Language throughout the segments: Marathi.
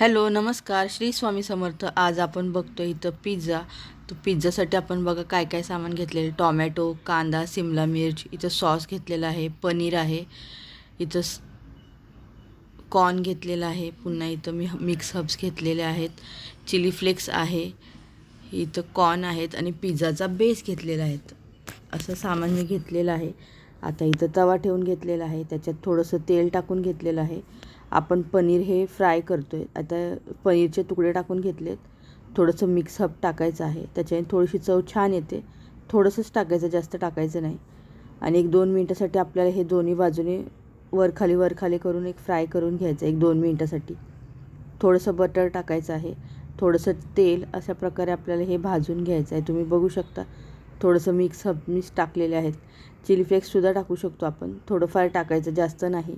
हॅलो नमस्कार. श्री स्वामी समर्थ. आज आपण बघतो इथं पिझ्झा. तर पिझ्झासाठी आपण बघा काय काय सामान घेतलेलं. टॉमॅटो कांदा सिमला मिर्च. इथं सॉस घेतलेला आहे. पनीर आहे. इथं स- कॉर्न घेतलेला आहे. पुन्हा इथं मी मिक्स हब्स घेतलेले आहेत. चिली फ्लेक्स आहे. इथं कॉर्न आहेत आणि पिझ्झाचा बेस घेतलेला आहेत असं सामान मी घेतलेलं आहे. आता इथं तवा ठेवून घेतलेला आहे. त्याच्यात थोडंसं तेल टाकून घेतलेलं आहे. आपण पनीर हे फ्राय करतो आहे आता पनीरचे तुकडे टाकून घेतलेत. थोडंसं मिक्स हब टाकायचं आहे. त्याच्याने थोडीशी चव छान येते. थोडंसंच टाकायचं जास्त टाकायचं नाही. आणि एक दोन मिनटासाठी आपल्याला हे दोन्ही बाजूने वरखाली वरखाली करून एक फ्राय करून घ्यायचं एक दोन मिनटासाठी. थोडंसं बटर टाकायचं आहे. थोडंसं तेल अशा प्रकारे आपल्याला हे भाजून घ्यायचं आहे. तुम्ही बघू शकता. थोडंसं मिक्स हब मिक्स टाकलेले आहेत. चिली फ्लेक्ससुद्धा टाकू शकतो आपण. थोडंफार टाकायचं जास्त नाही.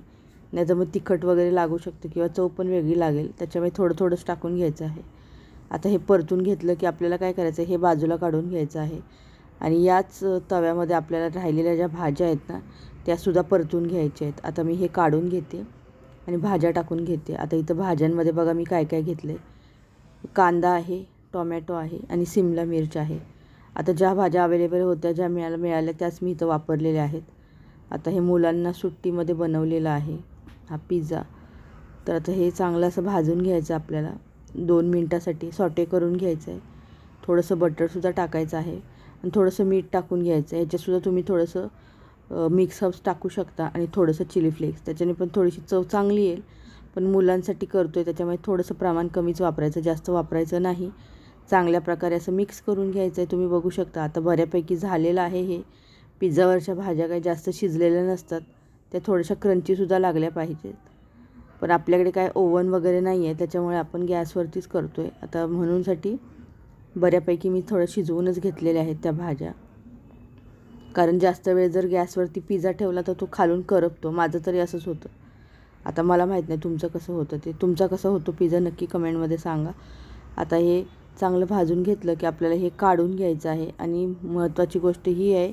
नाही तर मग तिखट वगैरे लागू शकतं किंवा चव पण वेगळी लागेल. त्याच्यामुळे थोडं थोडंच टाकून घ्यायचं आहे. आता हे परतून घेतलं की आपल्याला काय करायचं आहे? हे बाजूला काढून घ्यायचं आहे. आणि याच तव्यामध्ये आपल्याला राहिलेल्या ज्या भाज्या आहेत ना त्यासुद्धा परतून घ्यायच्या आहेत. आता मी हे काढून घेते आणि भाज्या टाकून घेते. आता इथं भाज्यांमध्ये बघा मी काय काय घेतलं आहे कांदा आहे टोमॅटो आहे आणि सिमला मिरच आहे. आता ज्या भाज्या अवेलेबल होत्या ज्या मिळाल्या मिळाल्या त्याच मी इथं वापरलेल्या आहेत. आता हे मुलांना सुट्टीमध्ये बनवलेलं आहे. हा पिझ्झा. तर आता हे चांगलं असं भाजून घ्यायचं आपल्याला. दोन मिनटासाठी सॉटे करून घ्यायचं आहे थोडंसं बटरसुद्धा टाकायचं आहे. आणि थोडंसं मीठ टाकून घ्यायचं आहे ह्याच्यातसुद्धा तुम्ही थोडंसं मिक्स हब्स टाकू शकता आणि थोडंसं चिली फ्लेक्स त्याच्याने पण थोडीशी चव चांगली येईल. पण मुलांसाठी करतो आहे त्याच्यामुळे थोडंसं प्रमाण कमीच वापरायचं. जास्त वापरायचं नाही. चांगल्या प्रकारे असं मिक्स करून घ्यायचं आहे तुम्ही बघू शकता. आता बऱ्यापैकी झालेलं आहे हे. पिझ्झावरच्या भाज्या काही जास्त शिजलेल्या नसतात. त्या थोड्याशा क्रंचीसुद्धा लागल्या पाहिजेत. पण आपल्याकडे काय ओव्हन वगैरे नाही आहे त्याच्यामुळे आपण गॅसवरतीच करतो आहे आता म्हणूनसाठी बऱ्यापैकी मी थोडं शिजवूनच घेतलेल्या आहेत त्या भाज्या. कारण जास्त वेळ जर गॅसवरती पिझ्झा ठेवला तर तो खालून करपतो. माझं तरी असंच होतं. आता मला माहीत नाही तुमचं कसं होतं ते. तुमचा कसं होतो पिझ्झा नक्की कमेंटमध्ये सांगा. आता हे चांगलं भाजून घेतलं की आपल्याला हे काढून घ्यायचं आहे. आणि महत्त्वाची गोष्ट ही आहे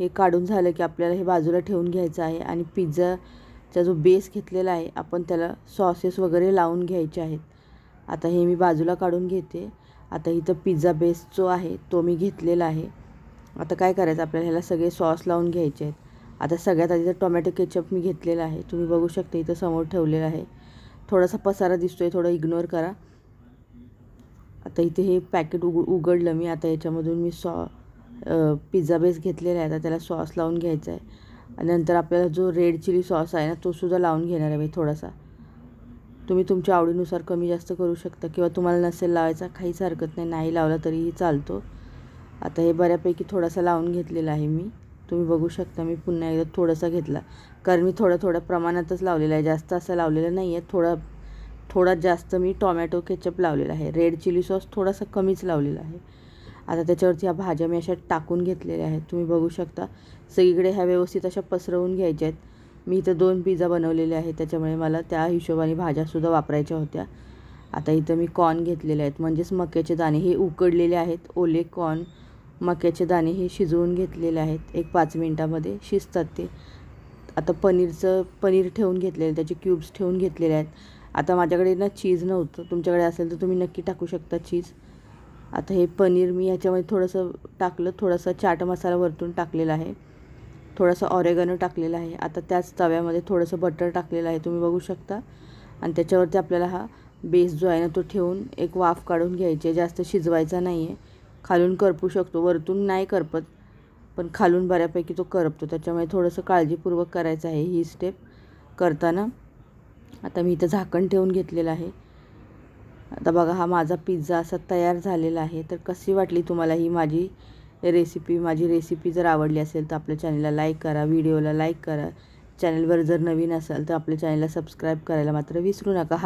हे काढून झालं की आपल्याला हे बाजूला ठेवून घ्यायचं आहे आणि पिझ्झाचा जो बेस घेतलेला आहे आपण त्याला सॉसेस वगैरे लावून घ्यायचे आहेत. आता हे मी बाजूला काढून घेते. आता इथं पिझ्झा बेस जो आहे तो मी घेतलेला आहे. आता काय करायचं? आपल्याला ह्याला सगळे सॉस लावून घ्यायचे आहेत. आता सगळ्यात आधी तर टोमॅटो केचप मी घेतलेला आहे. तुम्ही बघू शकता इथं समोर ठेवलेलं आहे. थोडासा पसारा दिसतो आहे थोडं इग्नोर करा. आता इथे हे पॅकेट उघ उघडलं मी. आता याच्यामधून मी सॉ पिझ्झा बेस घेतलेला आहे तर त्याला सॉस लावून घ्यायचा आहे. आणि नंतर आपल्याला जो रेड चिली सॉस आहे ना तोसुद्धा लावून घेणार आहे मी थोडासा. तुम्ही तुमच्या आवडीनुसार कमी जास्त करू शकता किंवा तुम्हाला नसेल लावायचा काहीच हरकत नाही नाही लावला तरीही चालतो. आता हे बऱ्यापैकी थोडासा लावून घेतलेला आहे मी. तुम्ही बघू शकता मी पुन्हा एकदा थोडासा घेतला. कारण मी थोड्या थोड्या प्रमाणातच लावलेला आहे जास्त असं लावलेलं नाही आहे थोडा थोडा जास्त मी टॉमॅटो केचप लावलेला आहे. रेड चिली सॉस थोडासा कमीच लावलेला आहे. आता त्याच्यावरती ह्या भाज्या मी अशा टाकून घेतलेल्या आहेत. तुम्ही बघू शकता. सगळीकडे ह्या व्यवस्थित अशा पसरवून घ्यायच्या आहेत. मी इथं दोन पिझ्झा बनवलेले आहेत. त्याच्यामुळे मला त्या हिशोबाने भाज्यासुद्धा वापरायच्या होत्या. आता इथं मी कॉर्न घेतलेले आहेत. म्हणजेच मक्याचे दाणे हे उकडलेले आहेत. ओले कॉर्न मक्याचे दाणे हे शिजवून घेतलेले आहेत. एक पाच मिनटामध्ये शिजतात ते. आता पनीरचं पनीर ठेवून घेतलेलं त्याचे क्यूब्स ठेवून घेतलेले आहेत. आता माझ्याकडे ना चीज नव्हतं. तुमच्याकडे असेल तर तुम्ही नक्की टाकू शकता चीज. आता हे पनीर मी ह्याच्यामध्ये थोडंसं टाकलं थोडासा चाट मसाला वरतून टाकलेला आहे. थोडंसं ऑरेगनो टाकलेलं आहे. आता त्याच तव्यामध्ये थोडंसं बटर टाकलेलं आहे तुम्ही बघू शकता. आणि त्याच्यावरती आपल्याला हा बेस जो आहे ना तो ठेवून एक वाफ काढून घ्यायची आहे. जास्त शिजवायचा नाही आहे. खालून करपू शकतो. वरतून नाही करपत पण खालून बऱ्यापैकी तो करपतो. त्याच्यामुळे थोडंसं काळजीपूर्वक करायचं आहे ही स्टेप करताना. आता मी इथं झाकण ठेवून घेतलेलं आहे. आता बघा हा माझा पिझ्झा असा तयार झालेला आहे. तर कशी वाटली तुम्हाला ही माझी रेसिपी माझी रेसिपी जर आवडली असेल तर आपल्या चॅनलला लाईक करा व्हिडिओला लाईक करा. चॅनलवर जर नवीन असाल तर आपल्या चॅनलला सबस्क्राईब करायला मात्र विसरू नका.